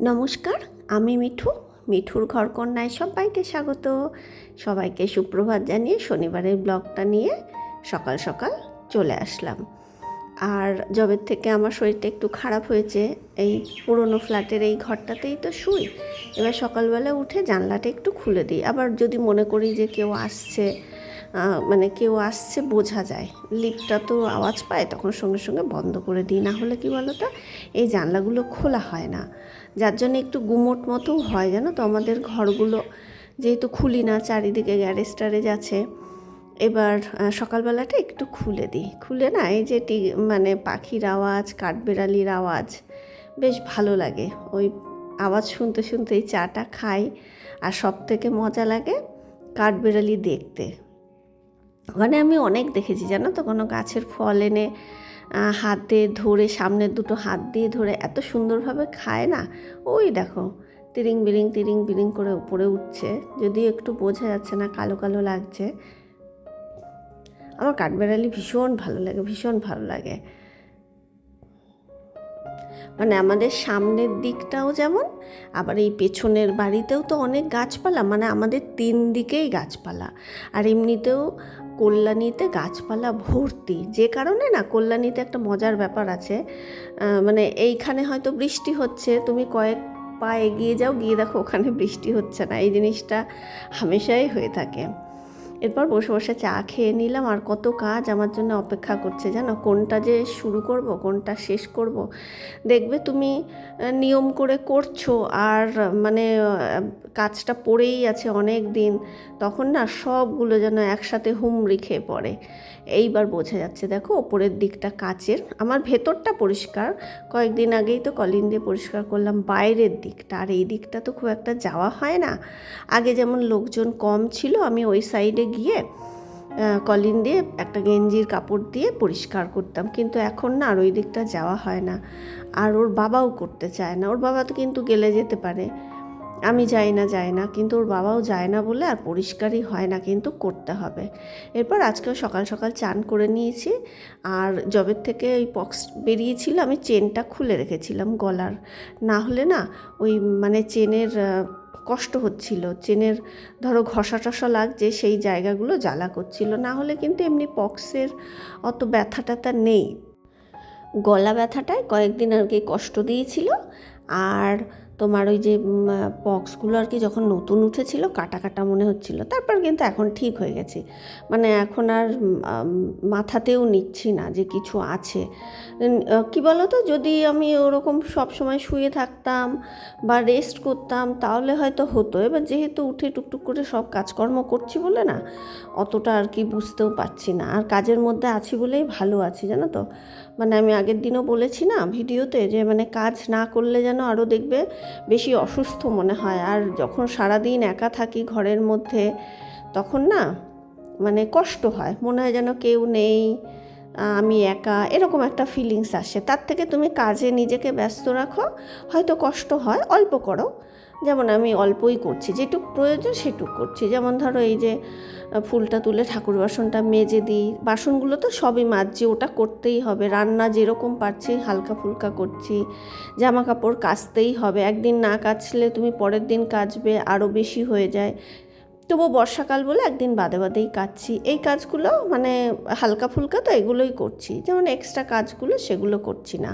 নমস্কার, আমি মিঠু, মিঠুর ঘরকন্যায় সবাইকে স্বাগত। সবাইকে সুপ্রভাত জানিয়ে শনিবারের ব্লগটা নিয়ে সকাল সকাল চলে আসলাম। আর জবের থেকে আমার শরীরটা একটু খারাপ হয়েছে, এই পুরনো ফ্ল্যাটের এই ঘরটাতেই তো শুই। এবার সকালবেলা উঠে জানলাটা একটু খুলে দিই। আবার যদি মনে করি যে কেউ আসছে মানে কেউ আসছে, বোঝা যায়। লিফটটা তো আওয়াজ পায়, তখন সঙ্গে সঙ্গে বন্ধ করে দিই। না হলে কি বলো তো এই জানলাগুলো খোলা হয় না। যার জন্য একটু গুমোট মতো হয়, জানো তো? আমাদের ঘরগুলো যেহেতু খুলি না, চারিদিকে গ্যারেজ ট্যারেজ আছে, এবার সকালবেলাটা একটু খুলে দিই। খুলে না, এই যে টি মানে পাখির আওয়াজ, কাঠবেড়ালির আওয়াজ, বেশ ভালো লাগে। ওই আওয়াজ শুনতে শুনতে এই চাটা খাই, আর সব থেকে মজা লাগে কাঠবেড়ালি দেখতে। ওখানে আমি অনেক দেখেছি, জানো তো? কোনো গাছের ফল এনে হাতে ধরে, সামনের দুটো হাত দিয়ে ধরে এত সুন্দরভাবে খায় না? ওই দেখো, তিরিং বিরিং তিরিং বিরিং করে উপরে উঠছে। যদিও একটু বোঝা যাচ্ছে না, কালো কালো লাগছে। আমার কাঠবেড়ালি ভীষণ ভালো লাগে, ভীষণ ভালো লাগে। মানে আমাদের সামনের দিকটাও যেমন, আবার এই পেছনের বাড়িতেও তো অনেক গাছপালা মানে আমাদের তিন দিকেই গাছপালা। আর এমনিতেও কল্যাণীতে গাছপালা ভর্তি। যে কারণে না কল্যাণীতে একটা মজার ব্যাপার আছে। মানে এইখানে হয়তো বৃষ্টি হচ্ছে, তুমি কয়েক পা এগিয়ে যাও, গিয়ে দেখো ওখানে বৃষ্টি হচ্ছে না। এই জিনিসটা হামেশাই হয়ে থাকে। এরপর বসে বসে চা খেয়ে নিলাম। আর কত কাজ আমার জন্য অপেক্ষা করছে জানো? কোনটা যে শুরু করব, কোনটা শেষ করব? দেখবে তুমি নিয়ম করে করছ। আর মানে কাজটা পড়েই আছে অনেক দিন তখন না সবগুলো যেন একসাথে হুমড়ি খেয়ে পড়ে। এইবার বোঝা যাচ্ছে, দেখো, ওপরের দিকটা কাচের। আমার ভেতরটা পরিষ্কার। কয়েকদিন আগেই তো কলিন দিয়ে পরিষ্কার করলাম, বাইরের দিকটা। আর এই দিকটা তো খুব একটা যাওয়া হয় না। আগে যেমন লোকজন কম ছিল, আমি ওই সাইডে গিয়ে কলিন দিয়ে একটা গেঞ্জির কাপড় দিয়ে পরিষ্কার করতাম। কিন্তু এখন না আর ওই দিকটা যাওয়া হয় না। আর ওর বাবাও করতে চায় না। ওর বাবা তো কিন্তু গেলে যেতে পারে। আমি যাই না যাই না। কিন্তু ওর বাবাও যায় না বলে আর পরিষ্কারই হয় না কিন্তু করতে হবে। এরপর আজকেও সকাল সকাল চান করে নিয়েছি। আর জবের থেকে ওই পক্স বেরিয়েছিল, আমি চেনটা খুলে রেখেছিলাম গলার। না হলে না ওই মানে চেনের কষ্ট হচ্ছিল। চেনের ধরো ঘষা টসা লাগছে, সেই জায়গাগুলো জ্বালা করছিল। না হলে কিন্তু এমনি পক্সের অত ব্যথা ট্যাথা নেই। গলা ব্যথাটায় কয়েকদিন আর কি কষ্ট দিয়েছিল। আর তোমার ওই যে পক্সগুলো আর কি যখন নতুন উঠেছিল, কাটা কাটা মনে হচ্ছিল। তারপর কিন্তু এখন ঠিক হয়ে গেছে। মানে এখন আর মাথাতেও নিচ্ছি না যে কিছু আছে। কি বলো তো যদি আমি ওরকম সব সময় শুয়ে থাকতাম বা রেস্ট করতাম, তাহলে হয়তো হতো। এবার যেহেতু উঠে টুকটুক করে সব কাজকর্ম করছি বলে না, অতটা আর কি বুঝতেও পারছি না। আর কাজের মধ্যে আছি বলেই ভালো আছি, জানো তো? মানে আমি আগের দিনও বলেছি না ভিডিওতে যে মানে কাজ না করলে যেন আরও দেখবে বেশি অসুস্থ মনে হয়। আর যখন সারাদিন একা থাকি ঘরের মধ্যে, তখন না মানে কষ্ট হয়। মনে হয় যেন কেউ নেই আমি একা, এরকম একটা ফিলিংস আসে। তার থেকে তুমি কাজে নিজেকে ব্যস্ত রাখো, হয়তো কষ্ট হয়, অল্প করো। যেমন আমি অল্পই করছি, যেটুক প্রয়োজন সেটুক করছি। যেমন ধরো এই যে ফুলটা তুলে ঠাকুর বাসনটা মেজে দিই, বাসনগুলো তো সবই মাজছি ওটা করতেই হবে। রান্না যেরকম পারছি, হালকা ফুলকা করছি, জামা কাপড় কাচতেই হবে। একদিন না কাচলে তুমি পরের দিন কাচবে আরও বেশি হয়ে যায়। তবু বর্ষাকাল বলে একদিন বাদে বাদেই কাচ্ছি এই কাজগুলো মানে হালকা ফুলকা তো এগুলোই করছি। যেমন এক্সট্রা কাজগুলো সেগুলো করছি না।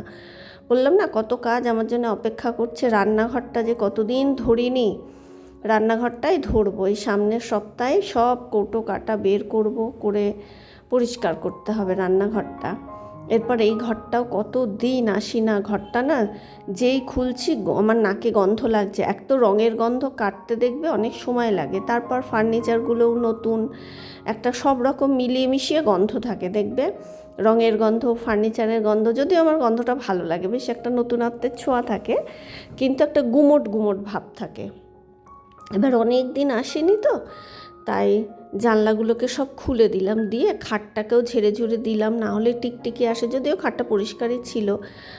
বললাম, না, কত কাজ আমার জন্য অপেক্ষা করছে। রান্নাঘরটা যে কতদিন ধরিনি, রান্নাঘরটাই ধরবো। এই সামনের সপ্তাহে সব কৌটো কাটা বের করব, করে পরিষ্কার করতে হবে রান্নাঘরটা। এরপর এই ঘরটাও কত দিন আসি না ঘরটা না যেই খুলছি আমার নাকে গন্ধ লাগছে। এক তো রঙের গন্ধ, কাটতে দেখবে অনেক সময় লাগে। তারপর ফার্নিচারগুলোও নতুন, একটা সব রকম মিলিয়ে মিশিয়ে গন্ধ থাকে, দেখবে? রঙের গন্ধ ফার্নিচারের গন্ধ, যদিও আমার গন্ধটা ভালো লাগে, বেশ একটা নতুনত্বের ছোঁয়া থাকে, কিন্তু একটা গুমোট গুমোট ভাব থাকে। এবার অনেক দিন আসেনি তো তাই জানলাগুলোকে সব খুলে দিলাম, দিয়ে খাটটাকেও ঝেড়ে ঝুড়ে দিলাম। না হলে টিকটিকি আসে, যদিও খাটটা পরিষ্কারই ছিল।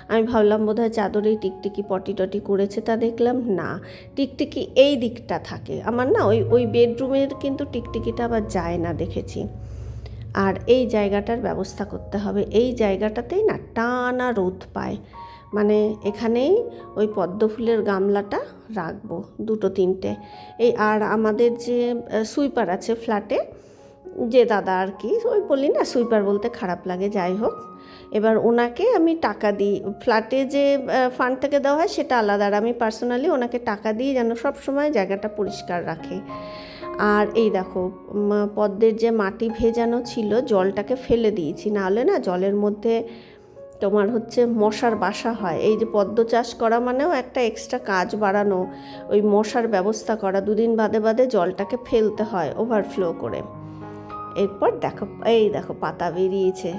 আমি ভাবলাম বোধহয় চাদরেই টিকটিকি পটি টটি করেছে, তা দেখলাম না। টিকটিকি এই দিকটা থাকে। আমার না ওই ওই বেডরুমের কিন্তু টিকটিকিটা আবার যায় না দেখেছি। আর এই জায়গাটার ব্যবস্থা করতে হবে। এই জায়গাটাতেই না টানা রোদ পায়। মানে এখানেই ওই পদ্ম ফুলের গামলাটা রাখব দুটো তিনটে। এই আর আমাদের যে সুইপার আছে ফ্ল্যাটে, যে দাদা আর কি, ওই বলি না, সুইপার বলতে খারাপ লাগে, যাই হোক। এবার ওনাকে আমি টাকা দিই। ফ্ল্যাটে যে ফান্ড থেকে দেওয়া হয় সেটা আলাদা, আর আমি পার্সোনালি ওনাকে টাকা দিই যেন সব সময় জায়গাটা পরিষ্কার রাখে। আর এই দেখো পদ্মের যে মাটি ভেজানো ছিল, জলটাকে ফেলে দিয়েছি। নাহলে না, জলের মধ্যে তোমার হচ্ছে মশার বাসা হয়। এই যে পদ্ম চাষ করা মানেও একটা এক্সট্রা কাজ বাড়ানো, ওই মশার ব্যবস্থা করা, দুদিন বাদে বাদে জলটাকে ফেলতে হয় ওভারফ্লো করে। এরপর দেখো, এই দেখো পাতা বেরিয়েছে।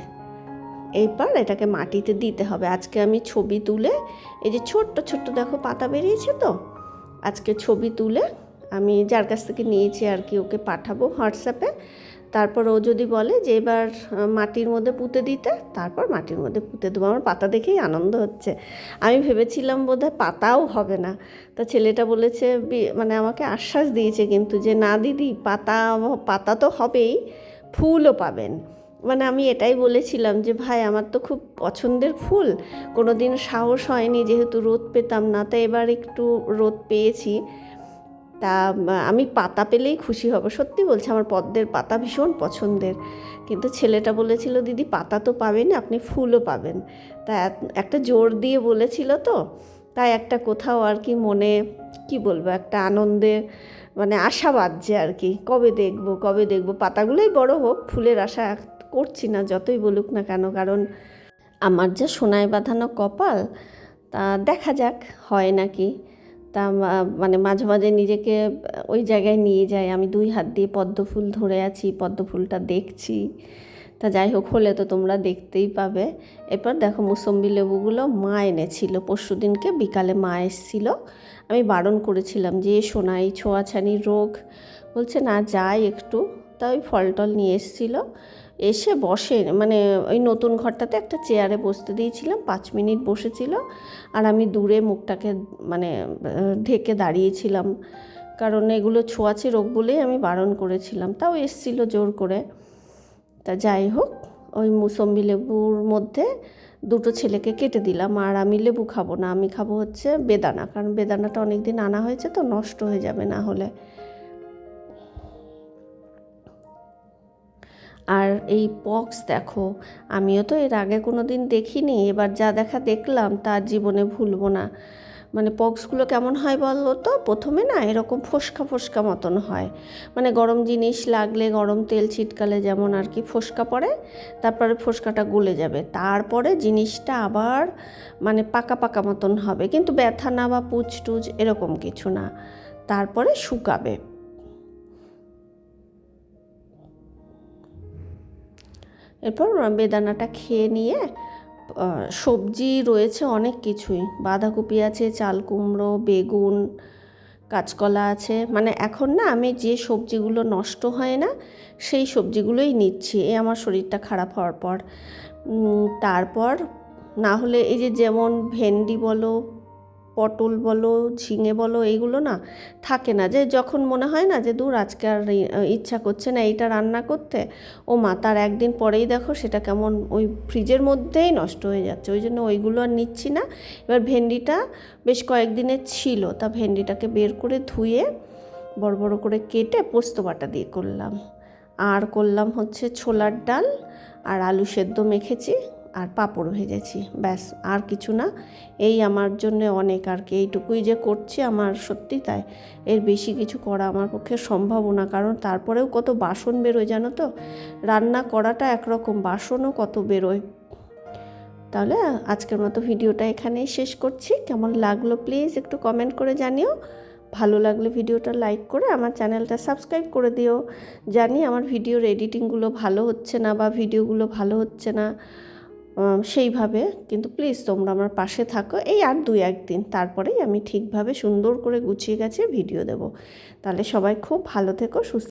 এইবার এটাকে মাটিতে দিতে হবে। আজকে আমি ছবি তুলে, এই যে ছোট্ট ছোট্ট দেখো পাতা বেরিয়েছে তো, আজকে ছবি তুলে আমি যার কাছ থেকে নিয়েছি আর কি ওকে পাঠাবো হোয়াটসঅ্যাপে। তারপর ও যদি বলে যে এবার মাটির মধ্যে পুঁতে দিতে, তারপর মাটির মধ্যে পুঁতে দেবো। আমার পাতা দেখেই আনন্দ হচ্ছে। আমি ভেবেছিলাম বোধহয় পাতাও হবে না। তা ছেলেটা বলেছে মানে আমাকে আশ্বাস দিয়েছে কিন্তু যে, না দিদি, পাতা পাতা তো হবেই, ফুলও পাবেন। মানে আমি এটাই বলেছিলাম যে, ভাই, আমার তো খুব পছন্দের ফুল। কোনো দিন সাহস হয়নি, যেহেতু রোদ পেতাম না, তা এবার একটু রোদ পেয়েছি। তা আমি পাতা পেলেই খুশি হব। সত্যি বলছি, আমার পদ্মের পাতা ভীষণ পছন্দের। কিন্তু ছেলেটা বলেছিল, দিদি, পাতা তো পাবেন, আপনি ফুলও পাবেন। তা একটা জোর দিয়ে বলেছিল তো, তাই একটা কোথাও আর কি মনে, কি বলব, একটা আনন্দের মানে আশাবাদ যে আর কি। কবে দেখব কবে দেখব? পাতাগুলোই বড় হোক, ফুলের আশা করছি না, যতই বলুক না কেন। কারণ আমার যা সোনায় বাঁধানো কপাল, তা দেখা যাক, হয় নাকি। তা মানে মাঝে মাঝে নিজেকে ওই জায়গায় নিয়ে যায়। আমি দুই হাত দিয়ে পদ্ম ফুল ধরে আছি, পদ্ম ফুলটা দেখছি। তা যাই হোক, হলে তো তোমরা দেখতেই পাবে। এরপর দেখো, মুসম্বি লেবুগুলো মা এনেছিল। পরশু দিনকে বিকালে মা এসেছিল। আমি বারণ করেছিলাম যে শোনা এই ছোঁয়াছানি রোগ। বলছে, না, যাই একটু। তা ওই ফল টল নিয়ে এসেছিল। এসে বসে মানে ওই নতুন ঘরটাতে একটা চেয়ারে বসতে দিয়েছিলাম, পাঁচ মিনিট বসেছিল। আর আমি দূরে মুখটাকে মানে ঢেকে দাঁড়িয়েছিলাম। কারণ এগুলো ছোঁয়াচে রোগ বলেই আমি বারণ করেছিলাম। তাও এসছিল জোর করে। তা যাই হোক, ওই মুসম্বি লেবুর মধ্যে দুটো ছেলেকে কেটে দিলাম। আর আমি লেবু খাব না, আমি খাব হচ্ছে বেদানা। কারণ বেদানাটা অনেক দিন আনা হয়েছে তো নষ্ট হয়ে যাবে না হলে। আর এই পক্স দেখো, আমিও তো এর আগে কোনো দিন দেখিনি, এবার যা দেখা দেখলাম তার জীবনে ভুলবো না। মানে পক্সগুলো কেমন হয় বলো তো? প্রথমে না এরকম ফোসকা ফোসকা মতন হয়। মানে গরম জিনিস লাগলে গরম তেল ছিটকালে যেমন আর কি ফোসকা পড়ে, তারপরে ফোসকাটা গলে যাবে। তারপরে জিনিসটা আবার মানে পাকা পাকা মতন হবে। কিন্তু ব্যথা না বা পুচ টুচ এরকম কিছু না। তারপরে শুকাবে। এরপর বেদানাটা খেয়ে নিয়ে সবজি রয়েছে অনেক কিছুই। বাঁধাকপি আছে, চাল কুমড়ো, বেগুন, কাঁচকলা আছে। মানে এখন না আমি যে সবজিগুলো নষ্ট হয় না, সেই সবজিগুলোই নিচ্ছি। এ আমার শরীরটা খারাপ হওয়ার পর। তারপর না হলে এই যে যেমন ভেন্ডি বলো পটল বলো, ঝিঙে বলো, এইগুলো না থাকে না। যে যখন মনে হয় না যে, দূর, আজকে আর ইচ্ছা করছে না এইটা রান্না করতে, ও মা, তার একদিন পরেই দেখো সেটা কেমন ওই ফ্রিজের মধ্যেই নষ্ট হয়ে যাচ্ছে। ওই জন্য ওইগুলো আর নিচ্ছি না। এবার ভেন্ডিটা বেশ কয়েকদিনের ছিল। তা ভেন্ডিটাকে বের করে ধুয়ে বড় বড় করে কেটে পোস্ত বাটা দিয়ে করলাম। আর করলাম হচ্ছে ছোলার ডাল আর আলু সেদ্ধ মেখেছি। আর পাঁপড় ভেজেছি। ব্যাস, আর কিছু না। এই আমার জন্য অনেক আর কি। এইটুকুই যে করছি আমার সত্যি তাই। এর বেশি কিছু করা আমার পক্ষে সম্ভব না। কারণ তারপরেও কত বাসন বেরোয় জানো তো? রান্না করাটা একরকম, বাসনও কত বেরোয়। তাহলে আজকের মতো ভিডিওটা এখানেই শেষ করছি। কেমন লাগল প্লিজ একটু কমেন্ট করে জানিও। ভালো লাগলে ভিডিওটা লাইক করে আমার চ্যানেলটা সাবস্ক্রাইব করে দিও। জানি আমার ভিডিওর এডিটিংগুলো ভালো হচ্ছে না বা ভিডিওগুলো ভালো হচ্ছে না। সেইভাবে। কিন্তু প্লিজ তোমরা আমার পাশে থাকো। এই আর দুই একদিন। তারপরেই আমি ঠিকভাবে সুন্দর করে গুছিয়ে গেছে ভিডিও দেব। তাহলে সবাই খুব ভালো থেকো, সুস্থ